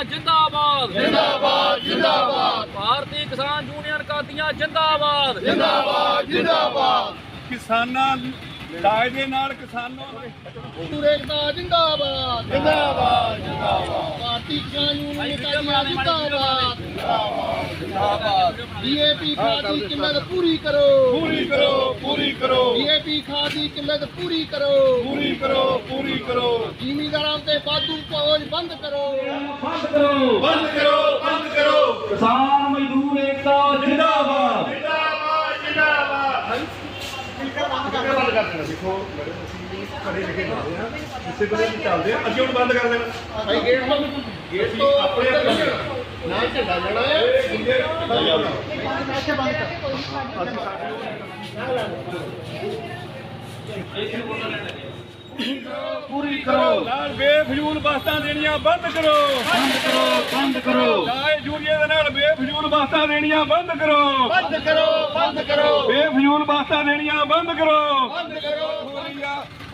ਕਾਦੀਆਂ ਜਿੰਦਾਬਾਦ। ਜਿੰਦਾਬਾਦ ਜਿੰਦਾਬਾਦ। ਭਾਰਤੀ ਕਿਸਾਨ ਯੂਨੀਅਨ ਕਾਦੀਆਂ ਜਿੰਦਾਬਾਦ। ਜਿੰਦਾਬਾਦ ਜਿੰਦਾਬਾਦ। ਕਿਸਾਨਾਂ ਦਾਇ ਦੇ ਨਾਲ ਕਿਸਾਨਾਂ ਪੂਰੇਕਤਾ ਜਿੰਦਾਬਾਦ। ਜਿੰਦਾਬਾਦ ਜਿੰਦਾਬਾਦ। ਭਾਰਤੀ ਕਿਸਾਨ ਯੂਨੀਅਨ ਕਾਦੀਆਂ ਜਿੰਦਾਬਾਦ। ਜਿੰਦਾਬਾਦ ਡੀਏਪੀ ਖਾਦ ਦੀ ਕਿੱਲਤ ਪੂਰੀ ਕਰੋ। ਪੂਰੀ ਕਰੋ ਪੂਰੀ ਕਰੋ। ਡੀਏਪੀ ਖਾਦ ਦੀ ਕਿੱਲਤ ਪੂਰੀ ਕਰੋ। ਪੂਰੀ ਕਰੋ ਪੂਰੀ ਕਰੋ। ਜ਼ਿਮੀਂਦਾਰਾਂ ਤੇ ਵਾਧੂ ਪਹੁੰਚ ਬੰਦ ਕਰੋ। ਬੰਦ ਕਰੋ। ਬੰਦ ਕਰੋ ਬੰਦ ਕਰੋ। ਕਿਸਾਨ ਮਜ਼ਦੂਰ ਏਕਤਾ ਜਿੰਦਾਬਾਦ। ਜਿੰਦਾਬਾਦ ਜਿੰਦਾਬਾਦ। ਇਸੇ ਤਰ੍ਹਾਂ ਹੀ। ਚੱਲਦੇ ਆ ਅਸੀਂ ਹੁਣ ਬੰਦ ਕਰ ਦੇਣਾ। ਭਾਈ ਗੇਟ ਤੋਂ ਗੇਟ ਤੋਂ ਆਪਣੇ ਨਾ ਝੰਡਾ ਲੈਣਾ ਹੈ ਪੂਰੀ ਕਰੋ। ਨਾਲ ਬੇਫਜ਼ੂਲ ਬਸਤਾਂ ਦੇਣੀਆਂ ਬੰਦ ਕਰੋ। ਬੰਦ ਕਰੋ ਬੰਦ ਕਰੋ। ਦਾਏ ਜੂਰੀਏ ਦੇ ਨਾਲ ਬੇਫਜ਼ੂਲ ਬਸਤਾਂ ਦੇਣੀਆਂ ਬੰਦ ਕਰੋ। ਬੰਦ ਕਰੋ ਬੰਦ ਕਰੋ। ਬੇਫਜ਼ੂਲ ਬਸਤਾਂ ਦੇਣੀਆਂ ਬੰਦ ਕਰੋ। ਬੰਦ ਕਰੋ।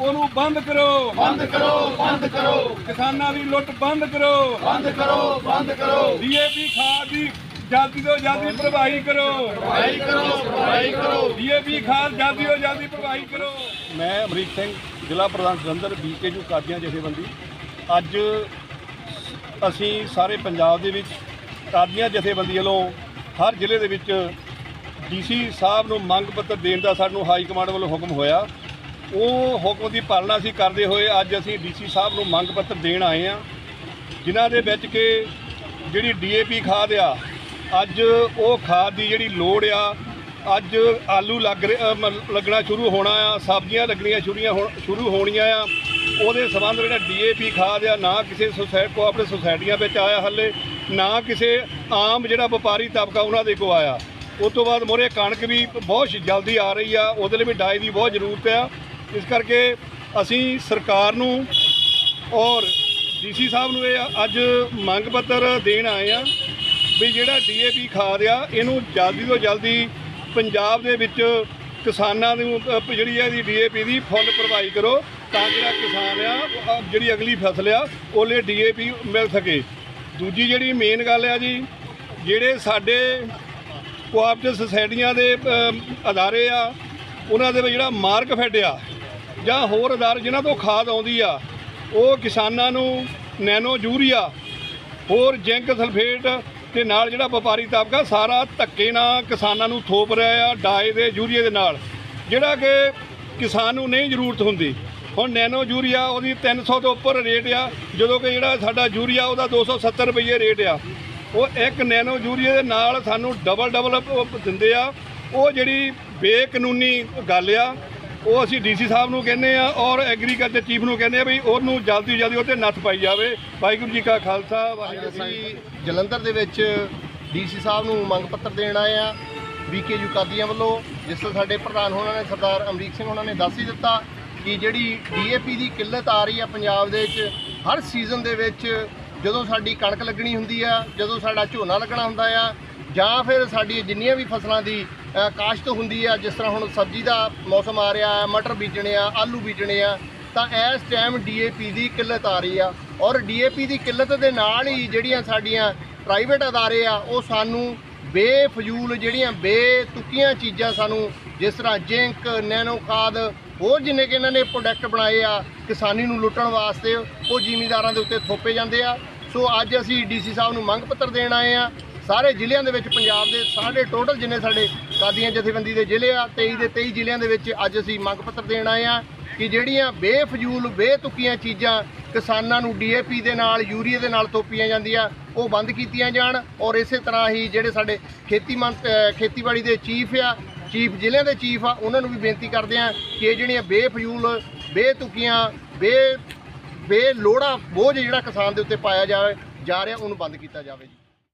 ਉਹਨੂੰ ਬੰਦ ਕਰੋ। ਬੰਦ ਕਰੋ ਬੰਦ ਕਰੋ। ਕਿਸਾਨਾਂ ਦੀ ਲੁੱਟ ਬੰਦ ਕਰੋ। ਬੰਦ ਕਰੋ ਬੰਦ ਕਰੋ। ਡੀਏਪੀ ਖਾਦ ਦੀ ਜਲਦੀ ਤੋਂ ਜਲਦੀ ਪ੍ਰਵਾਹੀ ਕਰੋ। ਭਾਈ ਕਰੋ ਭਾਈ ਕਰੋ। ਡੀਏਪੀ ਖਾਦ ਜਲਦੀ ਤੋਂ ਜਲਦੀ ਪ੍ਰਵਾਹੀ ਕਰੋ। ਮੈਂ ਅਮਰੀਕ ਸਿੰਘ ਜ਼ਿਲ੍ਹਾ ਪ੍ਰਧਾਨ ਜਲੰਧਰ ਬੀਕੇਯੂ ਕਾਦੀਆਂ ਜਥੇਬੰਦੀ। ਅੱਜ ਅਸੀਂ ਸਾਰੇ ਪੰਜਾਬ ਦੇ ਵਿੱਚ ਕਾਦੀਆਂ ਜਥੇਬੰਦੀ ਵੱਲੋਂ ਹਰ ਜ਼ਿਲ੍ਹੇ ਦੇ ਵਿੱਚ ਡੀਸੀ ਸਾਹਿਬ ਨੂੰ ਮੰਗ ਪੱਤਰ ਦੇਣ ਦਾ ਸਾਨੂੰ ਹਾਈ ਕਮਾਂਡ ਵੱਲੋਂ ਹੁਕਮ ਹੋਇਆ। ਉਹ ਹੁਕਮ ਦੀ ਪਾਲਣਾ ਅਸੀਂ ਕਰਦੇ ਹੋਏ ਅੱਜ ਅਸੀਂ ਡੀਸੀ ਸਾਹਿਬ ਨੂੰ ਮੰਗ ਪੱਤਰ ਦੇਣ ਆਏ ਆ ਜਿਨ੍ਹਾਂ ਦੇ ਵਿੱਚ ਕਿ ਜਿਹੜੀ ਡੀਏਪੀ ਖਾਦ ਆ ਅੱਜ ਉਹ ਖਾਦ ਦੀ ਜਿਹੜੀ ਲੋੜ ਆ ਅੱਜ ਆਲੂ ਲੱਗ ਰਿਹਾ- ਅ, ਲੱਗਣਾ ਸ਼ੁਰੂ ਹੋਣਾ ਆ ਸਬਜ਼ੀਆਂ ਲੱਗਣੀਆਂ ਸ਼ੁਰੀਆਂ ਹੋ- ਸ਼ੁਰੂ ਹੋਣੀਆਂ ਆ। ਉਹਦੇ ਸੰਬੰਧ ਜਿਹੜਾ ਡੀਏਪੀ ਖਾਦ ਆ ਨਾ ਕਿਸੇ ਸੁਸੈ ਕੋ ਆਪਣੇ ਸੁਸਾਇਟੀਆਂ ਵਿੱਚ ਆਇਆ ਹੱਲੇ ਨਾ ਕਿਸੇ ਆਮ ਜਿਹੜਾ ਵਪਾਰੀ ਤਬਕਾ ਉਹਨਾਂ ਦੇ ਕੋ ਆਇਆ। ਉਸ ਤੋਂ ਬਾਅਦ ਮੋਰੇ ਕਣਕ ਵੀ ਬਹੁਤ ਜਲਦੀ ਆ ਰਹੀ ਆ ਉਹਦੇ ਲਈ ਵੀ ਡਾਈ ਦੀ ਬਹੁਤ ਜ਼ਰੂਰਤ ਆ। ਇਸ ਕਰਕੇ ਅਸੀਂ ਸਰਕਾਰ ਨੂੰ ਔਰ ਡੀਸੀ ਸਾਹਿਬ ਨੂੰ ਇਹ ਅੱਜ ਮੰਗ ਪੱਤਰ ਦੇਣ ਆਏ ਆ ਵੀ ਜਿਹੜਾ ਡੀਏਪੀ ਖਾਦ ਆ, ਇਹਨੂੰ ਜਲਦੀ ਤੋਂ ਜਲਦੀ ਪੰਜਾਬ ਦੇ ਵਿੱਚ ਕਿਸਾਨਾਂ ਨੂੰ ਜਿਹੜੀ ਹੈ ਇਹਦੀ ਡੀਏਪੀ ਦੀ ਫੁੱਲ ਭਰਵਾਈ ਕਰੋ ਤਾਂ ਜਿਹੜਾ ਕਿਸਾਨ ਆ ਜਿਹੜੀ ਅਗਲੀ ਫਸਲ ਆ, ਉਹਲੇ ਡੀਏਪੀ ਮਿਲ ਸਕੇ। ਦੂਜੀ ਜਿਹੜੀ ਮੇਨ ਗੱਲ ਆ ਜੀ, ਜਿਹੜੇ ਸਾਡੇ ਕੋਆਪਰੇਟਿਵ ਸੁਸਾਇਟੀਆਂ ਦੇ ਅਦਾਰੇ ਆ ਉਹਨਾਂ ਦੇ ਵਿੱਚ ਜਿਹੜਾ ਮਾਰਕ ਫੈਡ ਆ ਜਾਂ ਹੋਰ ਅਦਾਰੇ ਜਿਨ੍ਹਾਂ ਤੋਂ ਖਾਦ ਆਉਂਦੀ ਆ, ਉਹ ਕਿਸਾਨਾਂ ਨੂੰ ਨੈਨੋ ਯੂਰੀਆ, ਹੋਰ ਜ਼ਿੰਕ ਸਲਫੇਟ ਤੇ ਨਾਲ ਜਿਹੜਾ ਵਪਾਰੀ ਤਬਕਾ, ਸਾਰਾ ਧੱਕੇ ਨਾਲ ਕਿਸਾਨਾਂ ਨੂੰ ਥੋਪ ਰਿਹਾ ਆ ਡਾਏ ਦੇ ਯੂਰੀਏ ਦੇ ਨਾਲ। ਜਿਹੜਾ ਕਿ ਕਿਸਾਨ ਨੂੰ ਨਹੀਂ ਜ਼ਰੂਰਤ ਹੁੰਦੀ। ਹੁਣ ਨੈਨੋ ਯੂਰੀਆ ਉਹਦੀ 300 ਤੋਂ ਉੱਪਰ ਰੇਟ ਆ, ਜਦੋਂ ਕਿ ਜਿਹੜਾ ਸਾਡਾ ਯੂਰੀਆ ਉਹਦਾ 270 ਰੁਪਏ ਰੇਟ ਆ। ਉਹ ਇੱਕ ਨੈਨੋ ਯੂਰੀਏ ਦੇ ਨਾਲ ਸਾਨੂੰ ਡਬਲ ਡਬਲ ਦਿੰਦੇ ਆ। ਉਹ ਜਿਹੜੀ ਬੇਕਾਨੂੰਨੀ ਗੱਲ ਆ। ਉਹ ਅਸੀਂ ਡੀਸੀ ਸਾਹਿਬ ਨੂੰ ਕਹਿੰਦੇ ਆ ਔਰ ਐਗਰੀਕਲਚਰ ਚੀਫ ਨੂੰ ਕਹਿੰਦੇ ਆ ਵੀ ਉਹਨੂੰ ਜਲਦੀ ਤੋਂ ਜਲਦੀ ਉਹ ਤੇ ਨੱਥ ਪਾਈ ਜਾਵੇ। ਵਾਹਿਗੁਰੂ ਜੀ ਕਾ ਖਾਲਸਾ, ਵਾਹਿਗੁਰੂ ਜੀ ਅਸੀਂ ਜਲੰਧਰ ਦੇ ਵਿੱਚ ਡੀਸੀ ਸਾਹਿਬ ਨੂੰ ਮੰਗ ਪੱਤਰ ਦੇਣ ਆਏ ਆ। ਬੀਕੇਯੂ ਕਾਦੀਆਂ ਵੱਲੋਂ ਜਿਸ ਤੋਂ ਸਾਡੇ ਪ੍ਰਧਾਨ ਹੋਣਾ ਨੇ ਸਰਦਾਰ ਅਮਰੀਕ ਸਿੰਘ ਉਹਨਾਂ ਨੇ ਦੱਸ ਹੀ ਦਿੱਤਾ ਕਿ ਜਿਹੜੀ ਡੀਏਪੀ ਦੀ ਕਿੱਲਤ ਆ ਰਹੀ ਆ ਪੰਜਾਬ ਦੇ ਵਿੱਚ, ਹਰ ਸੀਜ਼ਨ ਦੇ ਵਿੱਚ ਜਦੋਂ ਸਾਡੀ ਕਣਕ ਲੱਗਣੀ ਹੁੰਦੀ ਆ, ਜਦੋਂ ਸਾਡਾ ਝੋਨਾ ਲੱਗਣਾ ਹੁੰਦਾ ਆ ਜਾਂ ਫਿਰ ਸਾਡੀ ਜਿੰਨੀਆਂ ਵੀ ਫਸਲਾਂ ਦੀ ਕਾਸ਼ਤ ਹੁੰਦੀ ਆ, ਜਿਸ ਤਰ੍ਹਾਂ ਹੁਣ ਸਬਜ਼ੀ ਦਾ ਮੌਸਮ ਆ ਰਿਹਾ ਹੈ ਮਟਰ ਬੀਜਣੇ ਆ, ਆਲੂ ਬੀਜਣੇ ਆ, ਤਾਂ ਇਸ ਟਾਈਮ ਡੀਏਪੀ ਦੀ ਕਿੱਲਤ ਆ ਰਹੀ ਆ। ਔਰ ਡੀਏਪੀ ਦੀ ਕਿੱਲਤ ਦੇ ਨਾਲ ਹੀ ਜਿਹੜੀਆਂ ਸਾਡੀਆਂ ਪ੍ਰਾਈਵੇਟ ਅਦਾਰੇ ਆ, ਉਹ ਸਾਨੂੰ ਬੇਫਜ਼ੂਲ ਜਿਹੜੀਆਂ ਬੇਤੁਕੀਆਂ ਚੀਜ਼ਾਂ ਸਾਨੂੰ, ਜਿਸ ਤਰ੍ਹਾਂ ਜਿੰਕ, ਨੈਨੋ ਖਾਦ, ਹੋਰ ਜਿੰਨੇ ਕਿ ਇਹਨਾਂ ਨੇ ਪ੍ਰੋਡਕਟ ਬਣਾਏ ਆ, ਕਿਸਾਨੀ ਨੂੰ ਲੁੱਟਣ ਵਾਸਤੇ, ਉਹ ਜ਼ਿਮੀਂਦਾਰਾਂ ਦੇ ਉੱਤੇ ਥੋਪੇ ਜਾਂਦੇ ਆ। ਸੋ ਅੱਜ ਅਸੀਂ ਡੀਸੀ ਸਾਹਿਬ ਨੂੰ ਮੰਗ ਪੱਤਰ ਦੇਣ ਆਏ ਆ ਸਾਰੇ ਜ਼ਿਲ੍ਹਿਆਂ ਦੇ ਵਿੱਚ, ਪੰਜਾਬ ਦੇ ਸਾਡੇ ਟੋਟਲ ਜਿੰਨੇ ਸਾਡੇ ਕਾਦੀਆਂ ਜਥੇਬੰਦੀ ਦੇ ਜ਼ਿਲ੍ਹੇ ਆ 23 ਦੇ 23 ਜ਼ਿਲ੍ਹਿਆਂ ਦੇ ਵਿੱਚ ਅੱਜ ਅਸੀਂ ਮੰਗ ਪੱਤਰ ਦੇਣ ਆਏ ਆ ਕਿ ਜਿਹੜੀਆਂ ਬੇਫਜ਼ੂਲ, ਬੇਤੁਕੀਆਂ ਚੀਜ਼ਾਂ ਕਿਸਾਨਾਂ ਨੂੰ ਡੀਏਪੀ ਦੇ ਨਾਲ ਯੂਰੀਆ ਦੇ ਨਾਲ ਤੋਪੀਆਂ ਜਾਂਦੀਆਂ, ਉਹ ਬੰਦ ਕੀਤੀਆਂ ਜਾਣ ਔਰ ਇਸੇ ਤਰ੍ਹਾਂ ਹੀ ਜਿਹੜੇ ਸਾਡੇ ਖੇਤੀ ਮੰਤ ਖੇਤੀਬਾੜੀ ਦੇ ਚੀਫ ਆ, ਚੀਫ ਜ਼ਿਲ੍ਹਿਆਂ ਦੇ ਚੀਫ ਆ, ਉਹਨਾਂ ਨੂੰ ਵੀ ਬੇਨਤੀ ਕਰਦੇ ਆ ਕਿ ਇਹ ਜਿਹੜੀਆਂ ਬੇਫਜ਼ੂਲ, ਬੇਤੁਕੀਆਂ ਬੇ ਬੇ, ਬੇਲੋੜਾ ਬੋਝ ਜਿਹੜਾ ਕਿਸਾਨ ਦੇ ਉੱਤੇ ਪਾਇਆ ਜਾਵੇ, ਜਾ ਰਿਹਾ, ਉਹਨੂੰ ਬੰਦ ਕੀਤਾ ਜਾਵੇ ਜੀ।